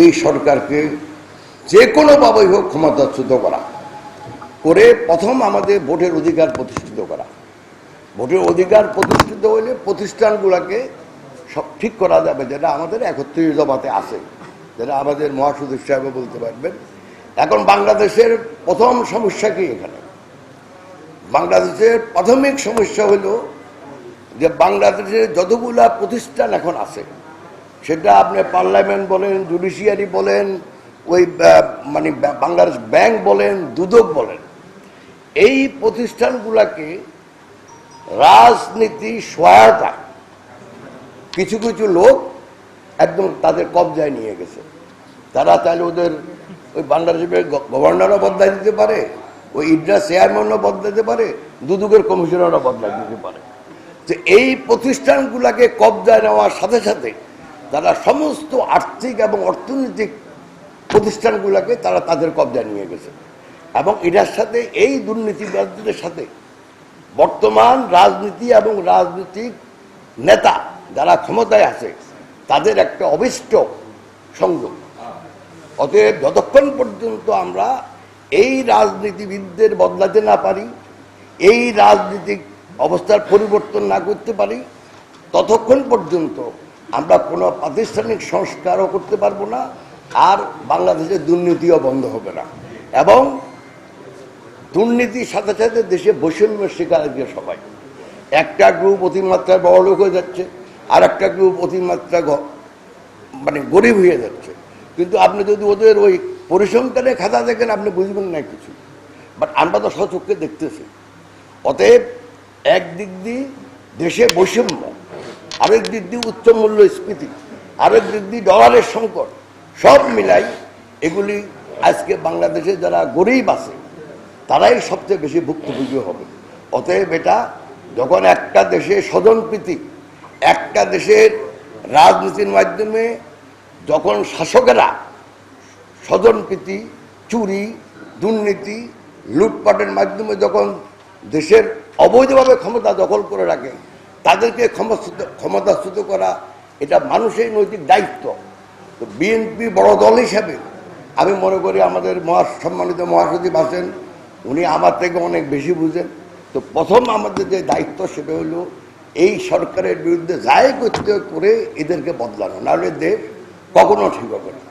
এই সরকারকে যে কোনোভাবেই হোক ক্ষমতাচ্যুত করা। করে প্রথম আমাদের ভোটের অধিকার প্রতিষ্ঠিত করা। ভোটের অধিকার প্রতিষ্ঠিত হলে প্রতিষ্ঠানগুলোকে সব ঠিক করা যাবে, যেটা আমাদের একত্রিশ দফাতে আছে। যেটা আমাদের মহাসচিব সাহেব বলতে পারবেন। এখন বাংলাদেশের প্রথম সমস্যা কি এখানে? বাংলাদেশের প্রাথমিক সমস্যা হলো যে বাংলাদেশের যতগুলা প্রতিষ্ঠান এখন আছে সেটা আপনি পার্লামেন্ট বলেন, জুডিশিয়ারি বলেন, ওই মানে বাংলাদেশ ব্যাংক বলেন, দুদক বলেন, এই প্রতিষ্ঠানগুলোকে রাজনীতি সহায়তা, কিছু কিছু লোক একদম তাদের কবজায় নিয়ে গেছে। তারা তাহলে ওদের ওই বাংলাদেশের গভর্নরও বদলাই দিতে পারে, ওই ইডরা চেয়ারম্যানও বদলাই দিতে পারে, দুদুকের কমিশনারও বদলাই দিতে পারে। তো এই প্রতিষ্ঠানগুলোকে কবজায় নেওয়ার সাথে সাথে তারা সমস্ত আর্থিক এবং অর্থনৈতিক প্রতিষ্ঠানগুলোকে তারা তাদের কবজায় নিয়ে গেছে। এবং এটার সাথে, এই দুর্নীতিবাদীদের সাথে বর্তমান রাজনীতি এবং রাজনৈতিক নেতা যারা ক্ষমতায় আছে, তাদের একটা অবিষ্ট সংযোগ। অতএব যতক্ষণ পর্যন্ত আমরা এই রাজনীতিবিদদের বদলাতে না পারি, এই রাজনীতিক অবস্থার পরিবর্তন না করতে পারি, ততক্ষণ পর্যন্ত আমরা কোনো প্রাতিষ্ঠানিক সংস্কারও করতে পারব না, আর বাংলাদেশের দুর্নীতিও বন্ধ হবে না। এবং দুর্নীতির সাথে সাথে দেশে বৈষম্যের শিকার আজকে সবাই। একটা গ্রুপ অতিমাত্রায় বড় লোক হয়ে যাচ্ছে, আর একটা গ্রুপ অতিমাত্রা মানে গরিব হয়ে যাচ্ছে। কিন্তু আপনি যদি ওদের ওই পরিসংখ্যানে খাতা দেখেন, আপনি বুঝবেন না কিছু। বাট আমরা তো সচক্ষে দেখতেছি। অতএব একদিক দিয়ে দেশে বৈষম্য আরেক দিক দিয়ে উচ্চ মূল্যস্ফীতি আরেক দিক দিয়ে ডলারের সংকট, সব মিলাই এগুলি আজকে বাংলাদেশে যারা গরিব আছে, তারাই সবচেয়ে বেশি ভুক্তভোগী হবে। অতএব এটা যখন একটা দেশে স্বজনপ্রীতি একটা দেশের রাজনীতির মাধ্যমে যখন শাসকেরা স্বজনপ্রীতি চুরি, দুর্নীতি, লুটপাটের মাধ্যমে যখন দেশের অবৈধভাবে ক্ষমতা দখল করে রাখে তাদেরকে ক্ষমতাচ্যুত ক্ষমতাচ্যুত করা, এটা মানুষের নৈতিক দায়িত্ব। তো বিএনপি বড় দল হিসাবে, আমি মনে করি আমাদের মহা, সম্মানিত মহাসচিব আছেন, উনি আমার থেকে অনেক বেশি বুঝেন। তো প্রথম আমাদের যে দায়িত্ব সেটা হলো, এই সরকারের বিরুদ্ধে যাই করতে করে এদেরকে বদলানো, নাহলে দেশ কখনো ঠিক হবে না।